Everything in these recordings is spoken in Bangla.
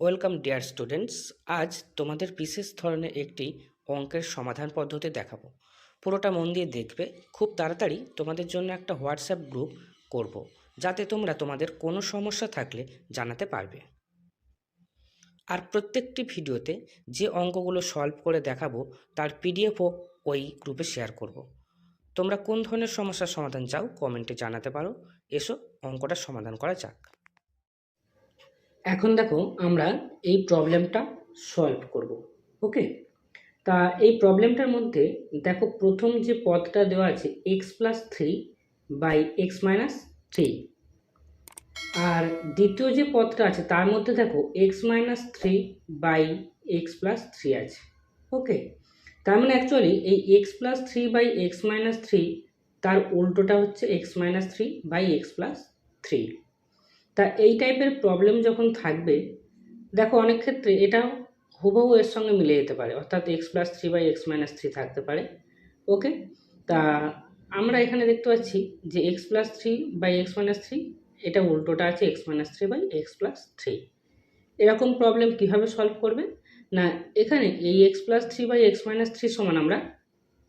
ওয়েলকাম ডিয়ার স্টুডেন্টস, আজ তোমাদের বিশেষ ধরনের একটি অঙ্কের সমাধান পদ্ধতি দেখাবো। পুরোটা মন দিয়ে দেখবে, খুব তাড়াতাড়ি তোমাদের জন্য একটা হোয়াটসঅ্যাপ গ্রুপ করব, যাতে তোমরা তোমাদের কোনো সমস্যা থাকলে জানাতে পারবে। আর প্রত্যেকটি ভিডিওতে যে অঙ্কগুলো সলভ করে দেখাবো, তার পিডিএফও ওই গ্রুপে শেয়ার করব। তোমরা কোন ধরনের সমস্যার সমাধান চাও, কমেন্টে জানাতে পারো। এসো, অঙ্কটা সমাধান করা যাক। এখন দেখো আমরা এই প্রবলেমটা সলভ করব ওকে তা এই প্রবলেমটার মধ্যে দেখো প্রথম যে পদটা দেওয়া আছে x plus three by x minus three আর দ্বিতীয় যে পদটা আছে, তার মধ্যে দেখো x minus three by x plus three আছে ওকে তার মানে অ্যাকচুয়ালি এই x plus three by x minus three তার উল্টোটা হচ্ছে x minus three by x plus three তা এই টাইপের প্রবলেম যখন থাকবে, দেখো অনেক ক্ষেত্রে এটা হুবহু এর সঙ্গে মিলে যেতে পারে। অর্থাৎ x plus three by x minus three থাকতে পারে। ওকে তা আমরা এখানে দেখতে পাচ্ছি যে x plus three by x minus three এটা উল্টোটা আছে x minus three by x plus three এরকম প্রবলেম কীভাবে সলভ করবে? না, এখানে এই x plus three by x minus three সমান আমরা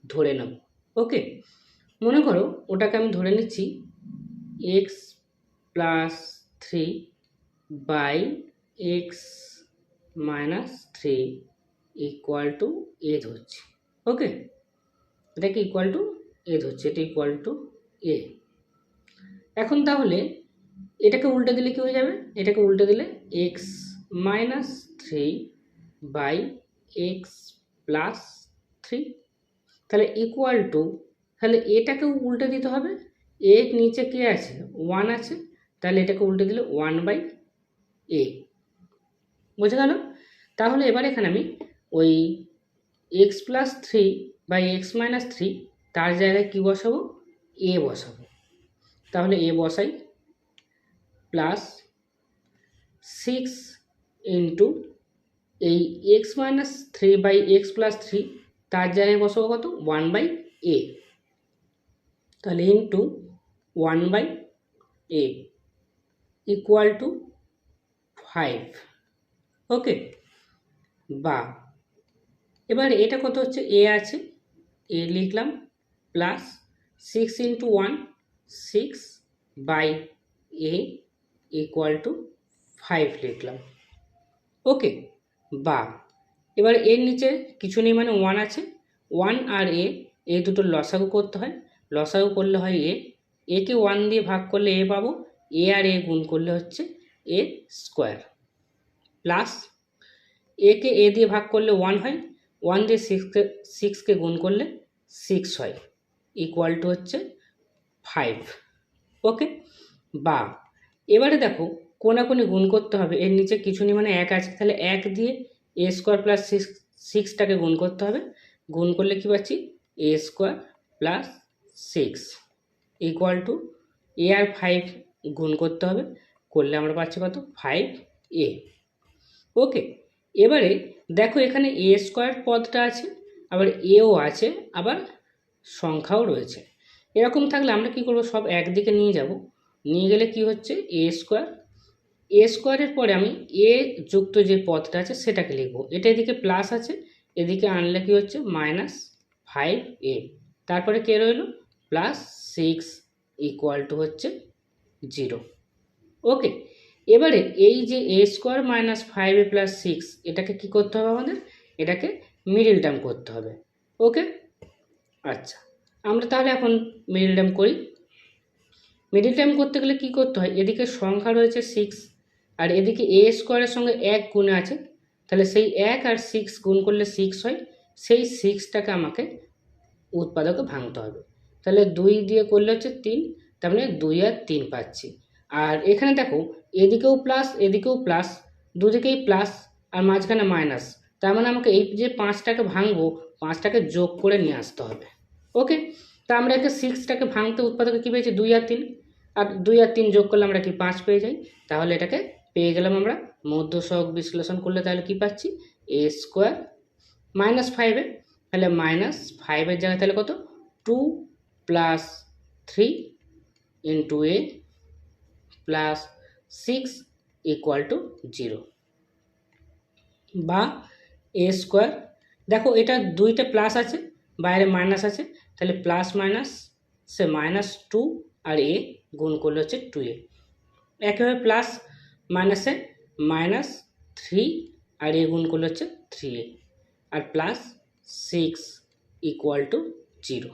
ধরে নেব। ওকে মনে করো ওটাকে আমি ধরে নিচ্ছি x plus three by x minus three equal to a ধরছি। ওকে এটাকে ইকুয়াল টু এ ধরছে, এটা ইকুয়াল টু এ এখন তাহলে এটাকে উল্টে দিলে কী হয়ে যাবে? এটাকে উল্টে দিলে x minus three by x plus three তাহলে ইকুয়াল টু তাহলে এটাকেও উল্টে দিতে হবে। এর নিচে কে আছে? ওয়ান আছে। তাহলে এটাকে উল্টে দিলে ওয়ান বাই এ বুঝে গেল? তাহলে এবার এখানে আমি ওই x plus three by x minus three তার জায়গায় কী বসাবো? এ বসাবো। তাহলে এ বসাই প্লাস সিক্স ইন্টু এই x minus three by x plus three তার জায়গায় বসাবো কত? ওয়ান বাই এ তাহলে into one by a equal to five okay বা এবার এটা কত হচ্ছে? এ আছে। এ লিখলাম। Plus six into one six by a equal to five লিখলাম। ওকে বা এবার এর নিচে কিছু নেই মানে ওয়ান আছে। ওয়ান আর এ এই দুটো লসাগু করতে হয়। লসাগু করলে হয় এ একে ওয়ান দিয়ে ভাগ করলে এ পাবো। এ আর এ গুণ করলে হচ্ছে এ স্কোয়ার প্লাস একে এ দিয়ে ভাগ করলে ওয়ান হয় ওয়ান দিয়ে সিক্সকে সিক্সকে গুণ করলে সিক্স হয় ইকুয়াল টু হচ্ছে ফাইভ ওকে বা এবারে দেখো, কোনাকুনি গুণ করতে হবে, এর নিচে কিছু নেই মানে এক আছে, তাহলে এক দিয়ে এ স্কোয়ার প্লাস সিক্স সিক্সটাকে গুণ করতে হবে, গুণ করলে কী পাচ্ছি? A square plus six equal to a R five গুণ করতে হবে। করলে আমরা পাচ্ছি কত? ফাইভ এ ওকে এবারে দেখো এখানে এ স্কোয়ার পদটা আছে, আবার এও আছে, আবার সংখ্যাও রয়েছে। এরকম থাকলে আমরা কি করব? সব একদিকে নিয়ে যাব। নিয়ে গেলে কি হচ্ছে? এ স্কোয়ার এ স্কোয়ারের পরে আমি এ যুক্ত যে পদটা আছে সেটাকে লিখব। এটা এদিকে প্লাস আছে, এদিকে আনলে কি হচ্ছে? মাইনাস ফাইভ এ তারপরে কে রইল? প্লাস সিক্স ইকুয়াল টু হচ্ছে জিরো। ওকে এবারে এই যে a square minus five a plus six এটাকে কি করতে হবে আমাদের? এটাকে মিডিল টার্ম করতে হবে। ওকে আচ্ছা আমরা তাহলে এখন মিডিল টার্ম করি। মিডিল টার্ম করতে গেলে কি করতে হয়? এদিকে সংখ্যা রয়েছে সিক্স আর এদিকে এ স্কোয়ারের সঙ্গে এক গুণে আছে। তাহলে সেই এক আর সিক্স গুণ করলে সিক্স হয়। সেই সিক্সটাকে আমাকে উৎপাদকে ভাঙতে হবে। তাহলে দুই দিয়ে করলে হচ্ছে তিন তার মানে দুই আর তিন পাচ্ছি। আর এখানে দেখো, এদিকেও প্লাস এদিকেও প্লাস দুদিকেই প্লাস আর মাঝখানে মাইনাস তার মানে আমাকে এই যে পাঁচটাকে ভাঙবো, পাঁচটাকে যোগ করে নিয়ে আসতে হবে। ওকে তা আমরা একে সিক্সটাকে ভাঙতে উৎপাদকে কী পেয়েছি? দুই আর তিন। আর দুই আর তিন যোগ করলে আমরা কি পাঁচ পেয়ে যাই? তাহলে এটাকে পেয়ে গেলাম আমরা মধ্য সহগ বিশ্লেষণ করলে তাহলে কি পাচ্ছি? এ স্কোয়ার মাইনাস ফাইভে তাহলে মাইনাস ফাইভের জায়গায় তাহলে কত? Two plus three into a plus six equal to zero বা এ স্কোয়ার দেখো এটা দুইটা প্লাস আছে, বাইরে মাইনাস আছে, তাহলে প্লাস মাইনাস সে মাইনাস টু আর এ গুণ করলে হচ্ছে টু এ একইভাবে প্লাস মাইনাসে মাইনাস থ্রি আর এ গুণ করলে হচ্ছে three A R plus six equal to zero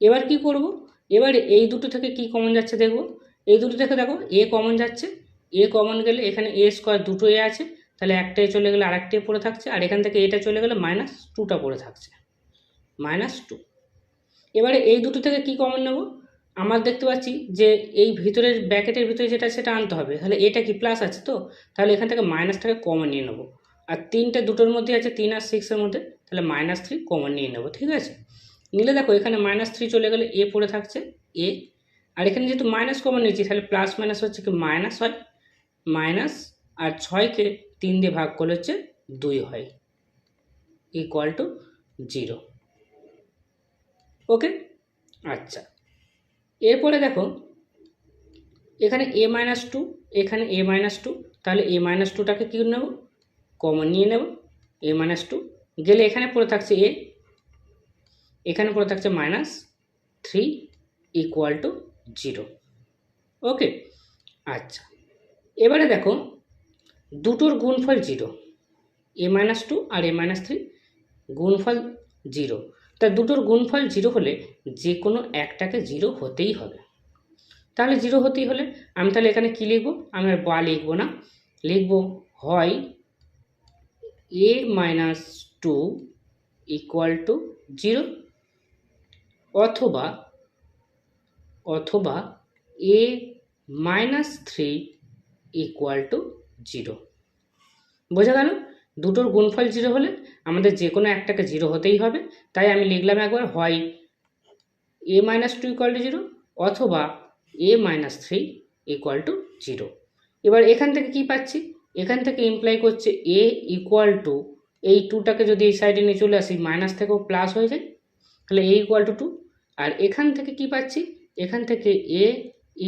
এবার কি করব? এবার এই দুটো থেকে কি কমন যাচ্ছে দেখব এই দুটো থেকে দেখো এ কমন যাচ্ছে। এ কমন গেলে এখানে এ স্কোয়ার দুটো এ আছে, তাহলে একটাই চলে গেলে আরেকটাই পড়ে থাকছে, আর এখান থেকে এটা চলে গেলে মাইনাস টুটা পড়ে থাকছে। মাইনাস টু এবারে এই দুটো থেকে কি কমন নেব? আমার দেখতে পাচ্ছি যে এই ভিতরের ব্যাকেটের ভিতরে যেটা সেটা আনতে হবে। তাহলে এটা কি প্লাস আছে তো? তাহলে এখান থেকে মাইনাসটাকে কমন নিয়ে নেব। আর তিনটে দুটোর মধ্যে আছে, তিন আর সিক্সের মধ্যে, তাহলে মাইনাস থ্রি কমন নিয়ে নেব, ঠিক আছে? নিলে দেখো এখানে মাইনাস থ্রি চলে গেলে এ পড়ে থাকছে এ আর এখানে যেহেতু মাইনাস কমন নিয়েছি, তাহলে প্লাস মাইনাস হচ্ছে কি মাইনাস হয়? মাইনাস আর ছয়কে তিন দিয়ে ভাগ করলে হচ্ছে দুই হয়। ইকুয়াল টু জিরো ওকে আচ্ছা। এরপরে দেখো, এখানে এ মাইনাস টু এখানে এ মাইনাস টু তাহলে এ মাইনাস টুটাকে কী নেব? কমন নিয়ে নেব। এ মাইনাস টু গেলে এখানে পড়ে থাকছে এ এখানে পড়ে থাকছে minus three equal to zero okay আচ্ছা। এবারে দেখো, দুটোর গুণফল জিরো এ মাইনাস টু আর এ মাইনাস থ্রি গুণফল জিরো তা দুটোর গুণফল জিরো হলে যে কোনো একটাকে জিরো হতেই হবে। তাহলে জিরো হতেই হলে আমি তাহলে এখানে কী লিখব? আমি আর বা লিখব না। লিখব হয় a minus two equal to zero অথবা অথবা a minus three equal to zero. বোঝা গেল? দুটোর গুণফল জিরো হলে আমাদের যে কোনো একটাকে জিরো হতেই হবে। তাই আমি লিখলাম একবার হয় a minus two equal to zero অথবা a minus three equal to zero. এবার এখান থেকে কি পাচ্ছি? এখান থেকে ইমপ্লাই করছে এ ইকুয়াল টু, এই টুটাকে যদি এই সাইডে নিয়ে চলে আসি, মাইনাস থেকেও প্লাস হয়ে যায়, তাহলে এ ইকুয়াল টু টু আর এখান থেকে কি পাচ্ছি? এখান থেকে এ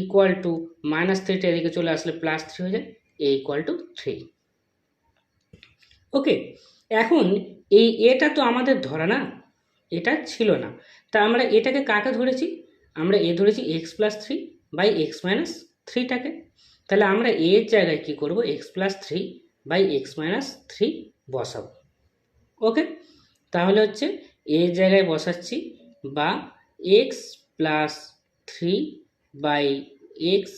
ইকুয়াল টু মাইনাস থ্রিটা এদিকে চলে আসলে প্লাস থ্রি হয়ে যায়। A equal to three okay এখন এই এটা তো আমাদের ধরা না, এটা ছিল না। তা আমরা এটাকে কাকে ধরেছি? আমরা এ ধরেছি x plus three by x minus থ্রিটাকে তাহলে আমরা এর জায়গায় কি করব? X plus three by x minus three বসাবো। ওকে তাহলে হচ্ছে এর জায়গায় বসাচ্ছি বা x plus three by x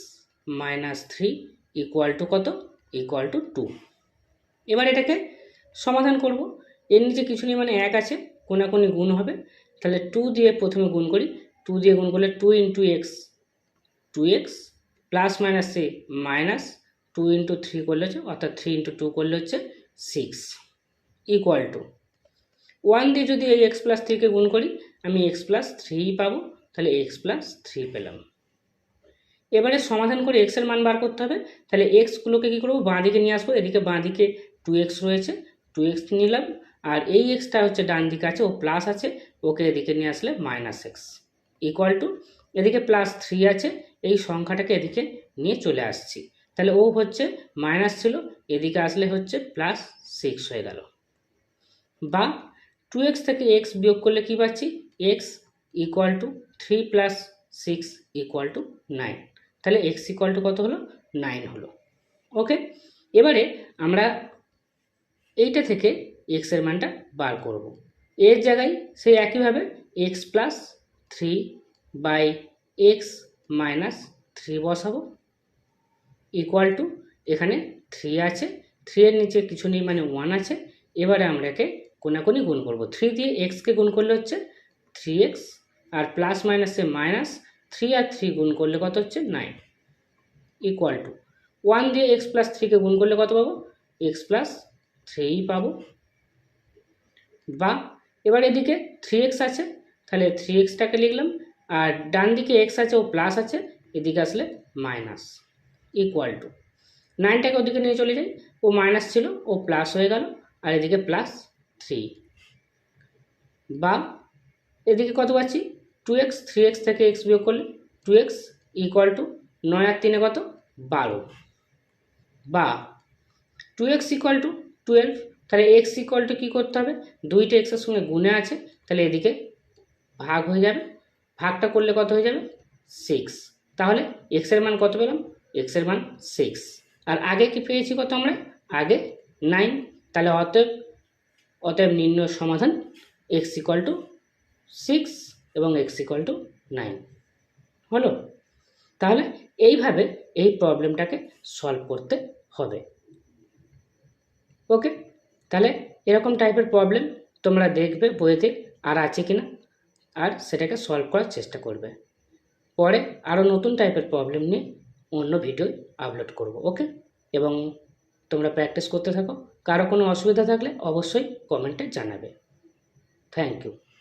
minus three equal to কত? ইকুয়াল টু টু এবার এটাকে সমাধান করব। এর নিচে কিছু নেই মানে এক আছে, কোনাকুনি গুণ হবে। তাহলে টু দিয়ে প্রথমে গুণ করি। টু দিয়ে গুণ করলে two into x two x plus মাইনাসে মাইনাস টু ইন্টু থ্রি করলে হচ্ছে, অর্থাৎ থ্রি ইন্টু টু করলে হচ্ছে সিক্স ইকুয়াল টু ওয়ান দিয়ে যদি এই এক্স প্লাস থ্রিকে গুণ করি আমি এক্স প্লাস থ্রিই পাবো, তাহলে এক্স প্লাস থ্রি পেলাম। এবারে সমাধান করে এক্সের মান বার করতে হবে, তাহলে এক্সগুলোকে কী করব বাঁ দিকে নিয়ে আসব, এদিকে বাঁ দিকে টু এক্স রয়েছে টু এক্স নিলাম, আর এই এক্সটা হচ্ছে ডান দিকে আছে, ও প্লাস আছে, ওকে এদিকে নিয়ে আসলে মাইনাস এক্স ইকুয়াল টু এদিকে প্লাস থ্রি আছে, এই সংখ্যাটাকে এদিকে নিয়ে চলে আসছি। তাহলে ও হচ্ছে মাইনাস ছিল, এদিকে আসলে হচ্ছে প্লাস সিক্স হয়ে গেল। বা টু এক্স থেকে এক্স বিয়োগ করলে কী পাচ্ছি? X equal to three plus six equal to nine তাহলে এক্স ইকুয়াল টু কত হলো? নাইন হলো। ওকে এবারে আমরা এইটা থেকে এক্সের মানটা বার করব। এর জায়গায় সেই একইভাবে x plus three by x minus three বসাবো। ইকুয়াল টু এখানে থ্রি আছে। থ্রি এর নিচে কিছু নেই মানে ওয়ান আছে। এবারে আমরা একে কোনাকুনি গুণ করব। থ্রি দিয়ে এক্সকে গুণ করলে হচ্ছে থ্রি এক্স আর প্লাস মাইনাসে মাইনাস থ্রি আর থ্রি গুণ করলে কত হচ্ছে নাইন ইকুয়াল টু ওয়ান দিয়ে এক্স প্লাস থ্রিকে গুণ করলে কত পাবো? এক্স প্লাস থ্রিই পাবো। বা এবার এদিকে থ্রি এক্স আছে, তাহলে থ্রি এক্সটাকে লিখলাম, আর ডান দিকে এক্স আছে, ও প্লাস আছে, এদিকে আসলে মাইনাস ইকুয়াল টু নাইনটাকে ওদিকে নিয়ে চলে যাই, ও মাইনাস ছিল, ও প্লাস হয়ে গেল, আর এদিকে প্লাস থ্রি বা এদিকে কত পাচ্ছি? টু এক্স থ্রি এক্স থেকে এক্স বিয়োগ করলে টু এক্স ইকুয়াল টু নয় আর তিনে কত? বারো। বা two x equal to twelve তাহলে এক্স ইকুয়াল টু কী করতে হবে? দুইটা এক্সের সঙ্গে গুণে আছে, তাহলে এদিকে ভাগ হয়ে যাবে। ভাগটা করলে কত হয়ে যাবে? সিক্স তাহলে এক্সের মান কত পেলাম? এক্সের মান সিক্স আর আগে কি পেয়েছি কত আমরা? আগে নাইন তাহলে অতএব অতএব নির্ণয় সমাধান এক্স ইকুয়াল টু সিক্স এবং এক্স ইকুয়াল টু নাইন হলো? তাহলে এইভাবে এই প্রবলেমটাকে সলভ করতে হবে। ওকে তাহলে এরকম টাইপের প্রবলেম তোমরা দেখবে বইয়েতে আর আছে কি না আর সেটাকে সলভ করার চেষ্টা করবে। পরে আরও নতুন টাইপের প্রবলেম নিয়ে অন্য ভিডিও আপলোড করব ওকে এবং তোমরা প্র্যাকটিস করতে থাকো। কারও কোনো অসুবিধা থাকলে অবশ্যই কমেন্টে জানাবে। Thank you